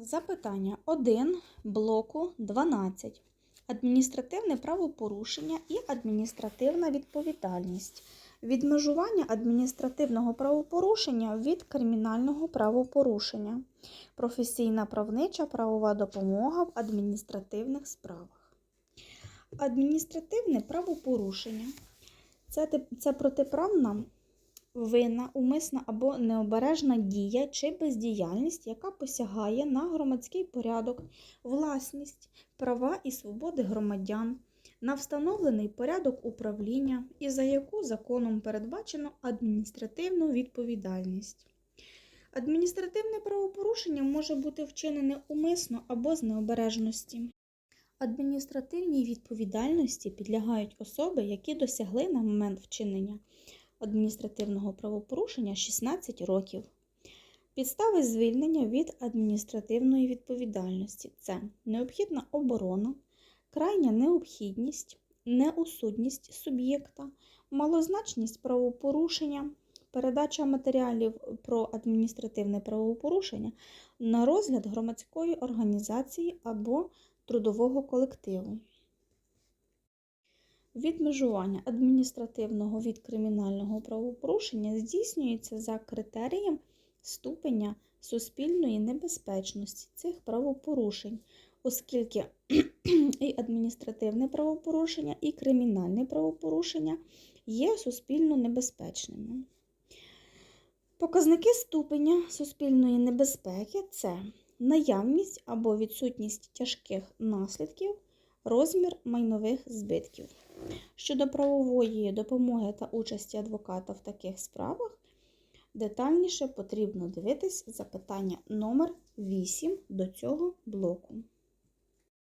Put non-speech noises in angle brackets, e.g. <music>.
Запитання 1 блоку 12. Адміністративне правопорушення і адміністративна відповідальність. Відмежування адміністративного правопорушення від кримінального правопорушення. Професійна правнича правова допомога в адміністративних справах. Адміністративне правопорушення це, тип- це протиправна винна, умисна або необережна дія чи бездіяльність, яка посягає на громадський порядок, власність, права і свободи громадян, на встановлений порядок управління і за яку законом передбачено адміністративну відповідальність. Адміністративне правопорушення може бути вчинене умисно або з необережності. Адміністративній відповідальності підлягають особи, які досягли на момент вчинення адміністративного правопорушення 16 років. Підстави звільнення від адміністративної відповідальності це необхідна оборона, крайня необхідність, неусудність суб'єкта, малозначність правопорушення, передача матеріалів про адміністративне правопорушення на розгляд громадської організації або трудового колективу. Відмежування адміністративного від кримінального правопорушення здійснюється за критерієм ступеня суспільної небезпечності цих правопорушень, оскільки <clears throat> і адміністративне правопорушення, і кримінальне правопорушення є суспільно небезпечними. Показники ступеня суспільної небезпеки це наявність або відсутність тяжких наслідків, розмір майнових збитків. Щодо правової допомоги та участі адвоката в таких справах, детальніше потрібно дивитись запитання номер 8 до цього блоку.